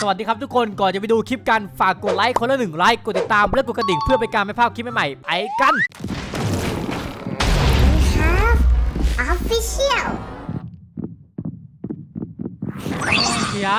สวัสดีครับทุกคนก่อนจะไปดูคลิปกันฝากกดไลค์คนละหนึ่งไลค์กดติดตามและกดกระดิ่งเพื่อเป็นการไม่พลาดคลิปใหม่ๆไปกัน We have official. เฮีย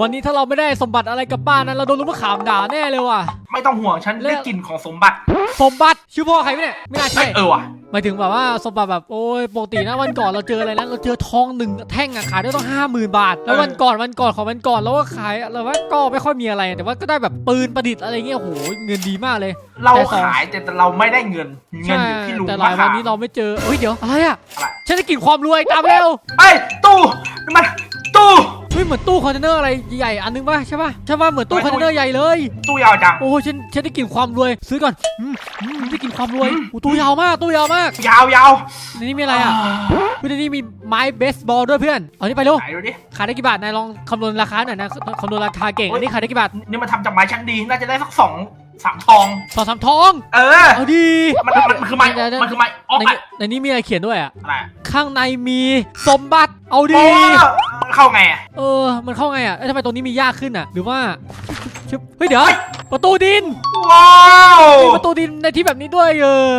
วันนี้ถ้าเราไม่ได้สมบัติอะไรกลับบ้านนั้นเราโดนลุงมะขามด่าแน่เลยว่ะ ไม่ต้องห่วงฉันเลืได้อกกลิ่นของสมบัติ สมบัติชื่อพ่อใครวะเนี่ยไม่น่าเอ้ใช่ยเออว่ะ หมายถึงแบบว่าสมบัติแบบโอ้ยปกตินะวันก่อนเราเจออะไรนะเราเจอทองหนึ่งแท่งอะขายได้ต้องห้าหมื่นบาท แล้ววันก่อนวันก่อนของวันก่อนเราก็ขายเราว่าก็ไม่ค่อยมีอะไร แต่ว่าก็ได้แบบปืนประดิษฐ์อะไรเงี้ยโอ้โหเงินดีมากเลย เราแต่สองขายแต่เราไม่ได้เงินเงินใช่อยู่ที่ลุงแต่หมะลายวัขานมนี้เราไม่เจอเฮ้ยเดี๋ยวอะไรอะอะไรฉันได้กลิ่นความรวยตามเร็วเอ้ยตู้นี่มันตู้ เฮ้ยเหมือนตู้คอนเทนเนอร์อะไรใหญ่อันนึงป่ะใช่ป่ะใช่ป่ะเหมือนตู้คอนเทนเนอร์ใหญ่เลยตู้ยาวจังโอ้ฉันฉันได้กลิ่นความรวยซื้อก่อนอืมอืมได้กลิ่นความรวยโอ้ตู้ยาวมากตู้ยาวมาก ยาวยาวในนี้มีอะไรอะเพื่อนในนี้มีไม้เบสบอลด้วยเพื่อนเอานี่ไปเร็วไหนดูดิขายได้กี่บาทนายลองคำนวณราคาหน่อยนะคำนวณราคาเก่งอันนี้ขายได้กี่บาทนี่มันทำจากไม้ชั้นดีน่าจะได้สักสองสามทองสองสามทอง เออเอาดีมันมันมันคือไม้เดี๋ยวเดี๋ยวมันคือไม้ออกในไปนี้ในนี้มีอะไรเขียนด้วยอะอะไรข้างในมีสมบัติเอาดีโอ้ เข้าไงอะเออ มันเข้าไงอะเอ้ยทำไมตรงนี้มียากขึ้นอะ หรือว่าชึบเฮ้ยเดี๋ยว ประตูดินว้าวมีประตูดินในที่แบบนี้ด้วยเออ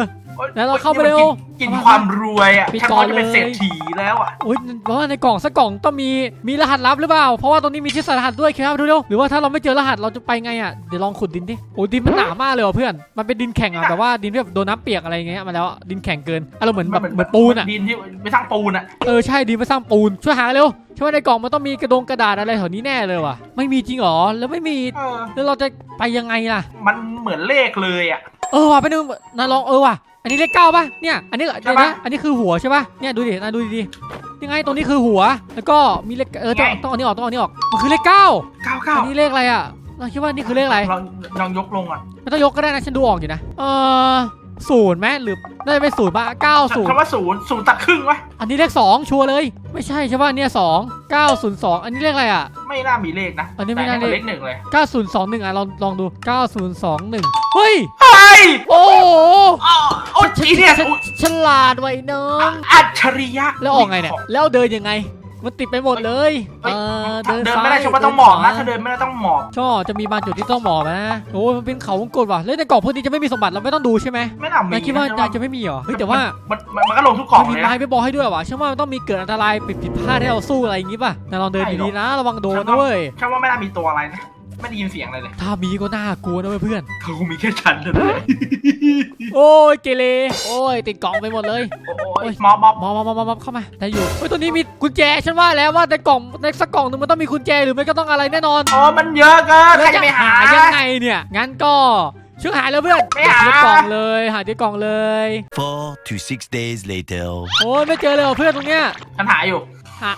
แล้วเราเข้าไปเร็ว กินความรวยอะปิดฉันก่อก็นจะเป็นเลย เศรษฐีแล้วอะโอ้ยเพราะว่าในกล่องสักกล่องต้องมีมีรหัสลับหรือเปล่า เพราะว่าตรงนี้มีที่ใส่รหัสด้วยครับดูเร็วหรือว่าถ้าเราไม่เจอรหัสเราจะไปไงอะเดี๋ยวลองขุดดินดิโอ้ยดินมันหนามากเลยว่ะเพื่อนมันเป็นดินแข็งอะแบบว่าดินที่แบบโดนน้ำเปียกอะไรอย่างเงี้ยมาแล้วอะดินแข็งเกินอารมณ์เหมือนแบบเหมือนปูนอะ ดินที่ไปสร้างปูนอะเออใช่ดินมาสร้างปูนช่วยหาเร็วช่วยในกล่องมันต้องมีกระดงกระดาษอะไรแถวนี้แน่เลยว่ะ ไม่มีจริงเหรอแล้วไม่มีเออแล้วเราจะไปยังไงล่ะ มันเหมือนเลขเลยอะเออว่ะไปดูนายลองเออว่ะ อันนี้เลขเก้าป่ะเนี่ย อันนี้เดี๋ยวใช่นะปะอันนี้คือหัวใช่ป่ะเนี่ยดูดินายดูดีๆยังไงตรงนี้คือหัว แล้วก็มีเลขเออต้องไง ต้องเอาอันนี้ออกต้องเอาอันนี้ออกมันคือเลขเก้าเก้าเก้าอันนี้เลขอะไรอะเราคิดว่านี่คือเลขอะไรลองลองยกลงอะ ไม่ต้องยกก็ได้นะฉันดูออกอยู่นะเออ ศูนย์ไหมหรือน่าจะเป็นศูนย์ป่ะเก้าศูนย์คำว่าศูนย์ศูนย์ตัดครึ่งวะอันนี้เลขสองชัวร์เลย ไม่ใช่ใช่ป่ะเนี่ยสองเก้าศูนย์สองอันนี้เลขอะไรอะ ไม่น่ามีเลขนะอันนี้ไม่น่าแต่เลขเลขหนึ่งเลยเก้าศูนย์สองหนึ่งอะลองลองดูเก้าศูนย์สองหนึ่งเฮ้ยเฮ้ยโอ้โหอ๋อโอ้จีเนี่ยฉฉลาดไว้น้องอัจฉริยะแล้วออกไงเนี่ยแล้วเดินยังไง มันติดไปหมดเลยเฮ้ยเออเดิเดินนไม่ได้ซ้ายชมว่าต้องหมอบนะเดิถ้าเดินไม่ได้ต้องหมอบช่อจะมีบางจุดที่ต้องหมอบนะโอ้ยมันเป็นเขาวงกตว่ะแล้วในกล่องพวกนี้จะไม่มีสมบัติเราไม่ต้องดูใช่ไหมไม่น่ามีนายคิดว่านะนายจะไม่มีเหรอเฮ้ยแต่ว่ามันมันมันก็ลงทุกกล่องมันมีเลยไม้นะไปบอกให้ด้วยว่ะฉันว่ามันต้องมีเกิดอันตรายผิดผิดพลาดให้เราสู้อะไรอย่างงี้ป่ะนายลองเดินใช่หรอดีๆนะ ระวังโดนนะเว้ย ฉันว่าไม่น่ามีตัวอะไรนะ ไม่ได้ยินเสียงอะไรเลยถ้ามีก็น่ากลัวนะเว้ยเพื่อนเขาคงมีแค่ฉันเท่านั้นเลยโอ้ยเกเรโอ้ยติดกล่องไปหมดเลยโอ้ยหมอบหมอบมองมองมองมองเข้ามาได้อยู่เฮ้ยตัวนี้มีกุญแจฉันว่าแล้วว่าในกล่องในสักกล่องหนึงมันต้องมีกุญแจหรือไม่ก็ต้องอะไรแน่นอนโอ้มันเยอะเกินใครจะไปหายังไงเนี่ยงั้นก็ช่วยหาแล้วเพื่อนไม่หาที่กล่องเลยหาที่กล่องเลย Four to six days later. โอ้ยไม่เจอเลยเหรอเพื่อนตรงเนี้ยฉันหาอยู่หา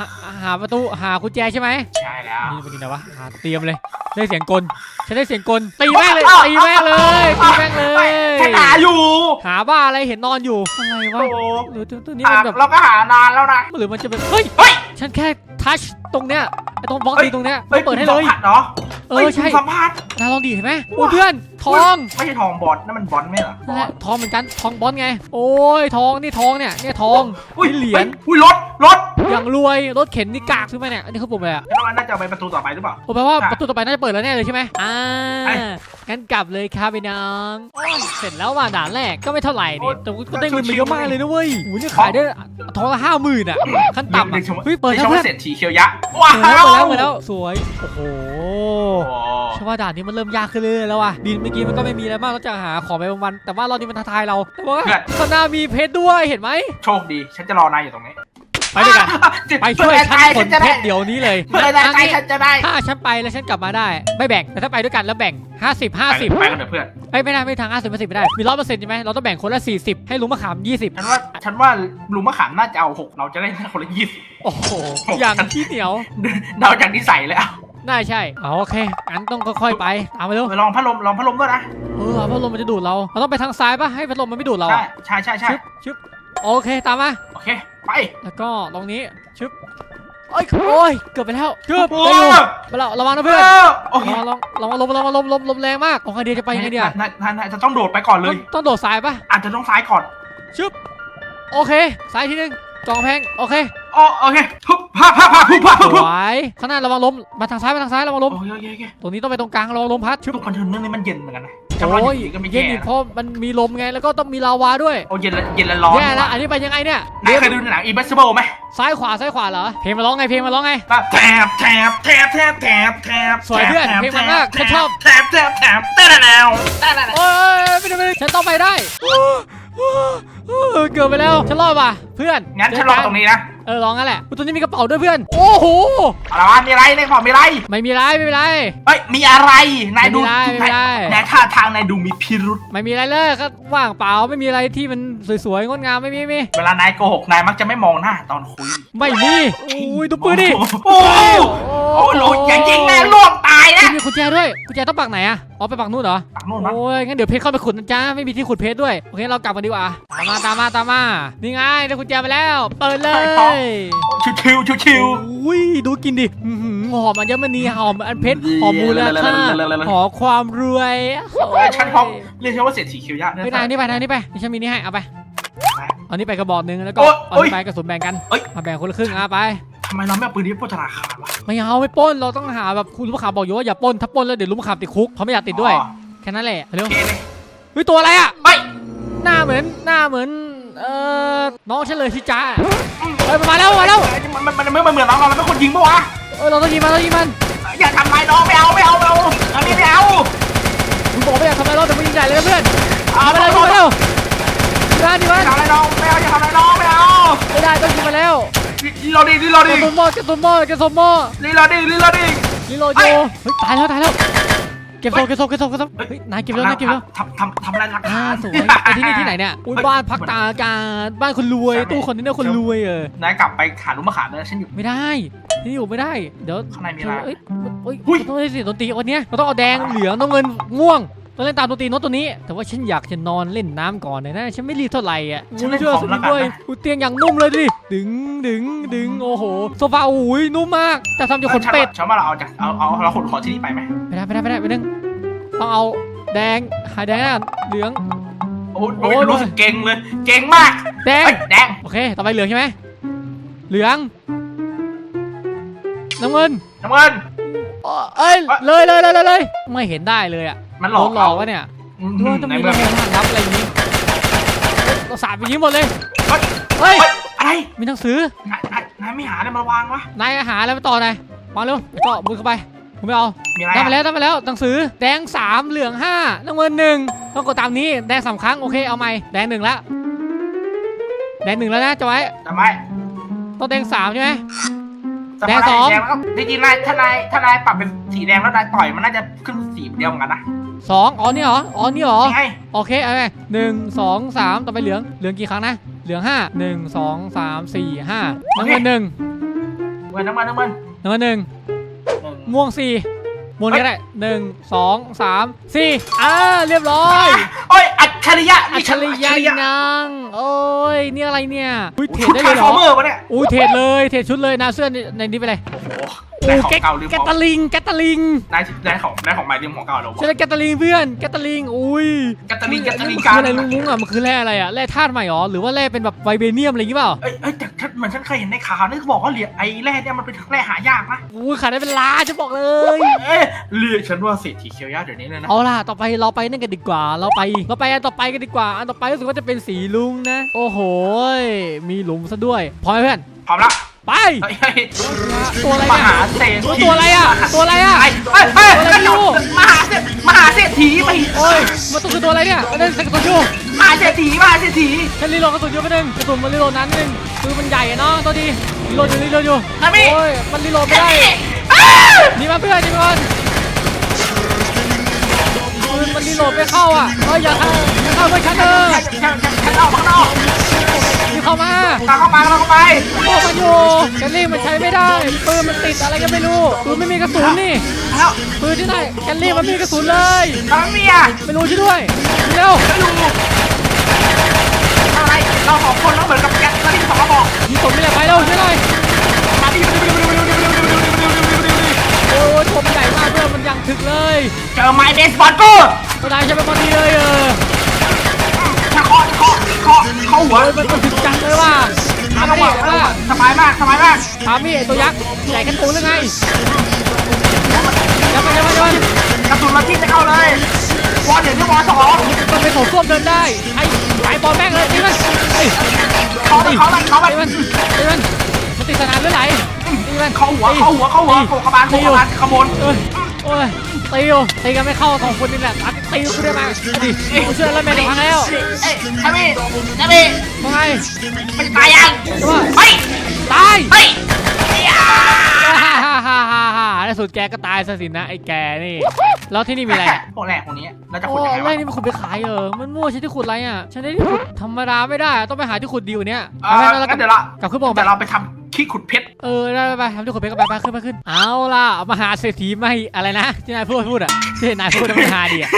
หาหาประตูหากุญแจใช่ไหมใช่แล้วนี่เป็นยังไงวะหาเตรียมเลยได้เสียงกลฉันได้เสียงกลตีแม่งเลยตีแม่งเลยตีแม่งเลยฉันหาอยู่ หาบ้าอะไรเห็นนอนอยู่อะไรวะโอ้หรือตัวตัวนี้หามันแบบเราก็หานานแล้วนะหรือมันจะเป็นเฮ้ยเฮ้ยฉันแค่ทัชตรงเนี้ยไอ้ตรงบล็อกเฮ้ยดีตรงเนี้ยฮ้เปิดให้เลยสัมผัสเหรอเออใช่ฮ้ยสัมผัสนายลองดีเห็นไหมโอ้ยเพื่อนทองไม่ใช่ทองบอลนั่นมันบอลไม่เหรอนั่นแหละทองเหมือนกันทองบอลไง โอ้ยทองนี่ทองเนี่ยเนี่ยทองอุ้ยนี่เหรียญอุ้ยรถรถ อย่างรวยรถเข็นนี่กากซื้อมาเนี่ยอันนี้คือผมเลยอะแล้วมันน่าจะเอาไปประตูต่อไปหรือเปล่าโอ้แปลว่าค่ะประตูต่อไปน่าจะเปิดแล้วแน่เลยใช่ไหมอ่าไอ้ งั้นกลับเลยครับพี่น้องโอ้ยเสร็จแล้วว่ะด่านแรกก็ไม่เท่าไหร่นี่แต่ก็ได้เงินมาเยอะมากเลยนะเว้ยโอ้ยนี่ขายได้ทองละห้าหมื่นอะขั้นต่ำเด็อะกชมเฮ้ยเปิดด็กแล้วชมเพื่อว่านเศรษฐีเคียวยะว้าเปิดแล้ววเปิดแล้วเปิดแล้วสวย โอ้โหโอ้ฉันว่าด่านนี้มันเริ่มยากขึ้นเรื่อยๆแล้วว่ะดินเมื่อกี้มันก็ไม่มีอะไรมากนอกจากหาของไปวันๆแต่ว่าเรานี่มันท้าทายเราแต่ว่าข้างหน้ามีเพชรด้วยเห็นไหมโชคดี ฉันจะรอนายอยู่ตรงนี้ ไปด้วยกันไปช่วยฉันขนจะเพได้ชรเดี๋ยวนี้เลยเพื่อได้อันใจนี้ฉันจะได้ ถ้าฉันไปแล้วฉันกลับมาได้ ไม่แบ่ง แต่ถ้าไปด้วยกันแล้วแบ่ง 50 50ไปกันเถอะเพื่อนเอ้ยไม่ได้ไม่ทาง 50 50ไม่ได้ มีร้อยเปอร์เซ็นต์ใช่ไหมเราต้องแบ่งคนละ 40 ให้ลุงมะขาม 20 ฉันว่าฉันว่าลุงมะขามน่าจะเอาหกเราจะได้คนละยี่สิบโอ้โห อย่างที่เหนียวเดาจากนิสัยแล้วน่าใช่อ๋อโอเคงั้นต้องค่อยๆไปตามไปเร็วลองพัดลมลองพัดลมด้วยนะเออพัดลมมันจะดูดเราเราต้องไปทางซ้ายป่ะให้พัดลมมันไม่ดูดเราใช่อะใช่ใช่ใช่ชึบชึบโอเคตามมาโอเค ไปแล้วก็ตรงนี้ชึบโอ้ยโอ้ยเกือบไปแล้วชึบโอ้ได้อยู่ไปแล้วระวังนะเพื่เพื่ออนโอเคลองลองลองลองลมลมลมลมแรงมากโอเคเดียวจะไปยังไงเดียวนายนายนายจะต้องโดดไปก่อนเลต้อยงต้องโดดซ้ายป่ะอาจจะต้องซ้ายก่อนชึบโอเคซ้ายทีนึงกองแพงโอเคโอโอเคฮึบฮ่าฮ่าฮ่าฮึบฮ่าสฮึบฮึบวยข้างหน้าระวังล้มมาทางซ้ายมาทางซ้ายระวังล้มโอเคโอเคโอเคตรงนี้ต้องไปตรงกลางระวังล้มพัดชึบทุกคนเทนเนอร์นี่มันเย็นเหมือนกันนะ จะร้อนโอ้ยอย่างนี้ก็ไม่เย็แย่นอีกนะเพราะมันมีลมไงแล้วก็ต้องมีลาวาด้วยโอ้เย็นละเย็นละร้อนแย่แล้วอันนี้ไปยังไงเนี่ยนายเคยดูหนัง Impossible ไหมซ้ายขวาซ้ายขวาเหรอเพลงมาร้องไงเพลงมาร้องไงแบบแทบแทบแทบแทบแทบแทบสวยเพื่อนแทบเพลงมันมากแทฉันชอบแทบแทบแทบเต้นแล้วเต้นแล้วโอ้ยไม่ได้ไม่ได้ฉันต้องไปได้เกือบไปแล้วฉันรอดว่ะเพื่อนงั้นฉันรอตรงนี้นะ เออลองงั้นแหละตัวนี้มีกระเป๋าด้วยเพื่อน โอ้โห อะไรวะมีอะไรในกระเป๋ามีอะไร ไม่มีไรไม่มีไร เฮ้ยมีอะไรนายดูไม่มีอะไรไม่มีอะไร นายท่าทางนายดูมีพิรุษไม่มีอะไรเลยก็ว่างเปล่าไม่มีอะไรที่มันสวยๆงดงามไม่มีไม่มีเวลานายโกหกนายมักจะไม่มองหน้าตอนคุยไม่มีอุ้ยดูปืนดิโอ้โหโอ้โหโหอย่ายิงนะล่วงตายนะคุณมีกุญแจด้วยกุญแจต้องปักไหนอะอ๋อไปปักนู่นเหรอปักนู่นมั้งโอ้ยงั้นเดี๋ยวเพชรเข้าไปขุดนะจ๊ะไม่มีที่ขุดเพชรด้วยโอเคเรากลับกันดีกว่าตามมาตามมาตามมานี่ไงได้กุญแจไปแล้ว เปิดเลยชิวชิวชิวชิวอุ้ยดูกินดิหือหือหอมอัญมณีหอมอันเพชรหอมมูลค่าหอมความรวยเอ้ฉันพร้อมเรียกฉันว่าเศรษฐีคิวยะไปไหนนี่ไปไหนนี่ไปนี่ฉันมีนี่ให้เอาไปเอานี่ไปกระบอกหนึ่งแล้วก็อ๊ยเอาโอ๊ยนี่ไปกระสุนแบ่งกันมาแบ่งคนละครึ่งอะไปำไมเราไม่เอาปืนนี้ไปปล้นธนาคารวะไม่เอาไม่ปล้นเราต้องหาแบบคุณลูกค้าบอกอยู่ว่าอย่าปล้นถ้าปล้นแล้วเดี๋ยวลูกค้าติดคุกเขาไม่อยากติดด้วยอ๋อแค่นั้นแหละเร็วโอเคเลยเฮ้ยตัวอะไรอะเฮ้ยหน้าเหมือนหน้าเหมือนเอ่อน้องฉันเลยชิจ้าเฮ้ยมันมาแล้วมาแล้วมันมันมันมันเหมือนน้องเราเราเป็นคนยิงปะวะเอ้ยเราต้องยิงมันเราต้องยิงมันอย่าทำร้ายน้องไม่เอาไม่เอาไม่เอาอันนี้ไม่เอาคุณบอกไม่อยากทำอะไรเราแต่ไม่ยิงใหญ่เลยนะเพื่อนเอาเอาไปไม่เลยเอายิงไม่มาเอาเร็วดีมันดีมันอย่าทำร้ายน้องไม่เอาอย่าทำร้ายน้องไม่เอา รีโหลดดิรีโหลดกดิระสุนหมดกระสุนหมดกระสุนหมดรีโหลดดิรีโหลดดิรีโหลดอยู่เฮ้ยตายแล้วตายแล้ว เก็บศพเก็บศพเก็บศพเก็บศพเฮ้ยนายเก็บแล้วนายเก็บแล้วทำทำทำอะไรหลักอ่าฐาน สวยไอ้ที่นี่ที่ไหนเนี่ยอุ้ยบ้านพักตากอากาศบ้านคนรวยตู้คอนเทนเนอร์คนรวยเออนายกลับไปหาลุงมะขามเลยฉันอยู่ ไม่ได้ที่นี่อยู่ไม่ได้ เดี๋ยวข้างในมีอะไรเอ้ยเอ้ยหุ้ย ต้องเล่นสิดนตรีวันเนี้ยเราต้องเอาแดงเหลืองน้ำเงินม่วง ต้องเล่นตามดนตรีโน้ตตัวนี้ แต่ว่าฉันอยากจะนอนเล่นน้ำก่อนเลยนะ ฉันไม่รีบเท่าไหร่อะฉันเล่นชื่อคอมแล้วกันด้วยนะอุ๊ยเตียงอย่างนุ่มเลยดิ ดึงดึงดึงโอ้โห โซฟาอุ้ยนุ่มมากจะทำจากขนเป็ดฉันว่าเราเอาจากเอาเอาเราขนของที่นี่ไปไหมไม่ได้ไม่ได้ไม่ได้ไม่ได้ต้องเอาแดงหายแดงนะเหลือง โอ้โหโอ้ยรู้สึกเก่งเลย เก่งมาก แดงเฮ้ยแดง โอเค ต่อไปเหลืองใช่ไหมเหลือง น้ำเงิน น้ำเงินเอ้ยเลยเลยเลยเลยเลยไม่เห็นได้เลยอะ มันหโดลอกนหลอกวะเนี่ยอืมดูว่าจะในมีเมืระองเบิดหันรับอะไรอย่างนี้เราสาดไปยิงหมดเลยเฮ้ยเฮ้ย เฮ้ย อะไรมีหนังสือ นายนายนายไม่หาอะไรมาวางวะ นายหาอะไรไปต่อนายมาเร็วก็มือเข้าไปผมไม่เอามีอะไรได้มาอะแล้วได้มาแล้วหนังสือแดงสามเหลืองห้าน้ำเงินหนึ่งต้องกดตามนี้แดงสามครั้งโอเคเอาใหม่แดงหนึ่งแล้วแดงหนึ่งแล้วนะจะไว้จำไว้ต้องแดงสามใช่ไหมจำไว้แดงสอง แดงแล้วก็จริงๆนายถ้านายถ้านายปรับเป็นสีแดงแล้วนายต่อยมันน่าจะขึ้นสีเดียวเหมือนกันนะ สองอ๋อนี่เหรออ๋อนี่เหรอนี่ไงโอเคเอาไปหนึ่งสองสามต่อไปเหลือง เหลืองกี่ครั้งนะ เหลืองห้าหนึ่งสองสามสี่ห้าน้ำเงินหนึ่งเงินน้ำมันน้ำมันน้ำเงินหนึ่งหนึ่งม่วงสี่ ม่วงนี่ก็ได้หนึ่งสองสามสี่อ่าเรียบร้อยโอ้ยอัจฉริยะอัจฉริยะนางโอ้ยนี่อะไรเนี่ยอุ้ยเทรดชุดได้ไทเลยยเหฟรออร์เมอร์วะเนี่ยอุ้ยเทรดเลยเทรดชุดเลยนาเสื้อในในนี้ไปเลยโอ้โอ้โหแกของเก่าลืมแกของตาลิงแกตาลิงนายนายของนายของใหม่ลืมของเก่าเราใช่ไหมแกตาลิงเพื่อนแกตาลิงอุ้ยกัตตาลีกัตตาลีมันกาคือรอะไรลุงลุงอะมันคือแร่อะไรอะแร่ธาตุใหม่หรอหรือว่าแร่เป็นแบบไวเบเนียมอะไรอย่างงี้เปล่าเอ้ยเอ้ยแต่ฉันเหมือนฉันเคยเห็นในข่าวนี่เขาบอกว่าเหรียญไอ้แร่เนี่ยมันเป็นแร่หายากนะอุ้ยขายได้เป็นล้านจะบอกเลย เอ้ยเรียกฉันว่าเศรษฐีเคียวยะเดี๋ยวนี้เลยนะเอาล่ะ ต่อไปเราไปนั่นกันดีกว่า เราไป เราไปอันต่อไปกันดีกว่า อันต่อไปรู้สึกว่าจะเป็นสีลุงนะ โอ้โหยมีหลุมซะด้วย พร้อมไหมเพื่อน พร้อมแล้วไป เฮ้ยเฮ้ยตัวอะไรมเนี่ย หาเศรษฐีตัวอะไรอะ ตัวอะไรอะ ไอ้เอ้ยเอ้ยตัวอะไรอยู่ มหาเศรษมหาเศรษฐีไปโอ้ยมันตัวคือตัวอะไรเนี่ยมันเป็นกระสุนอยู่มหาเศรษฐีมหาเศรษฐีฉันรีโหลดกระสุนอยู่ไปหนึ่งกระสุนมันรีโหลดนั้นหนึ่งคือมันใหญ่อะเนาะตัวดีรีโหลดอยู่รีโหลดอยู่นามิโอ้ย มันรีโหลดไม่ได้อ้าวนี่มาเพื่อนนี่มาก่อนปืน มันรีโหลดไม่เข้าอะเอ้ยอย่าเข้าอย่าเข้าไปฉันเถอะฉันฉันฉันออกข้างนอกนี่เข้ามาตามเข้าไปเราเข้าไปโอ้มันอยู่แกลลี่มันใช้ไม่ได้ปืนมันติดอะไรก็ไม่รู้ปืนไม่มีกระสุนนี่แล้วปืนที่ไหนแกลลี่มันมีกระสุนเลยทำไมมีอะไม่รู้ช่วยด้วยเร็วไม่รู้อะไรเราสองคนต้องเหมือนกับแก๊สแล้วที่สองกระบอกมีผมไม่ได้ไปเร็วช่วยหน่อย มาดิ โอ้ยผมใหญ่มากเพื่ อนมันยังถึกเลยเจอไม้เบสบอลกูตัวใดใช้เป็นคนดีเลยเออถ้าเคาะเคาะเคาะเคาะหัวเฮ้ยมันถึกจังเลยว่ะไม่ต้องหวังไม่ต้องหวังสบายมากสบายมากถามพี่ไอ้ตัวยักษ์ใหญ่กันตูนหรือไงยักษ์มันยักษ์มันยักษ์มันกระสุนเราที่จะเข้าเลยวอลหนึ่งที่วอลสองมันเป็นของส้วมเดินได้ไอ้ไอ้บอลแม่งเลยตีมันไอ้เขาไปเขาไปเขาไปตีมันตีมันมันติดสนามหรือไหลตีมันเขาหัวเขาหัวเขาหัวโกกบาลโกกบาลขโมยเอ้ย โอ้ยตีอยู่ตีกันไม่เข้าสองคนนี่แหละตัดตีกูได้มาดิกูเชื่อแล้วแม่จะพังแล้วเอ้ยทำไมทำไมว่าไงมันตายยังจะว่าเฮ้ยตายเฮ้ยฮ่าฮ่าฮ่าฮ่าฮ่าในสุดแกก็ตายซะสินะไอ้แกนี่ แล้วที่นี่มีอะไรอะพวกแรกพวกนี้เราจะโอ้ขุดยังไงไร่วะนี่มันขุดไปขายเหรอมันมั่วใช่ที่ขุดอะไรอะฉันได้ที่ขุดธรรมดาไม่ได้ต้องไปหาที่ขุดดีกว่านี้เออเอาไปแล้วงั้นก็เดี๋ยวเรากลับขึ้นบกไปเดี๋ยวเราไปทำ ขี้ขุดเพชร เออได้ไปไปทำที่ขุดไปก็ไปไปขึ้นไปขึ้น เอาล่ะเอามาหาเศรษฐีไม่อะไรนะที่นายพูดพูดอะที่นายพูดมันหาดีอะ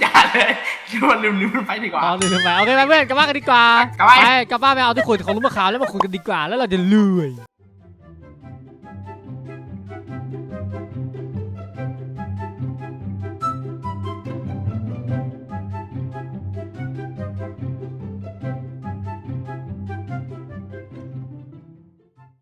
อย่าเลยชวนลืมลืมมันไปดีกว่าเอาลืมไปโอเคไปเพื่อนกลับบ้านกันดีกว่ากลับบ้านไปกลับบ้านไปเอาที่ขุดของลุงมะขาวแล้วมาขุดกันดีกว่าแล้วเราจะรวย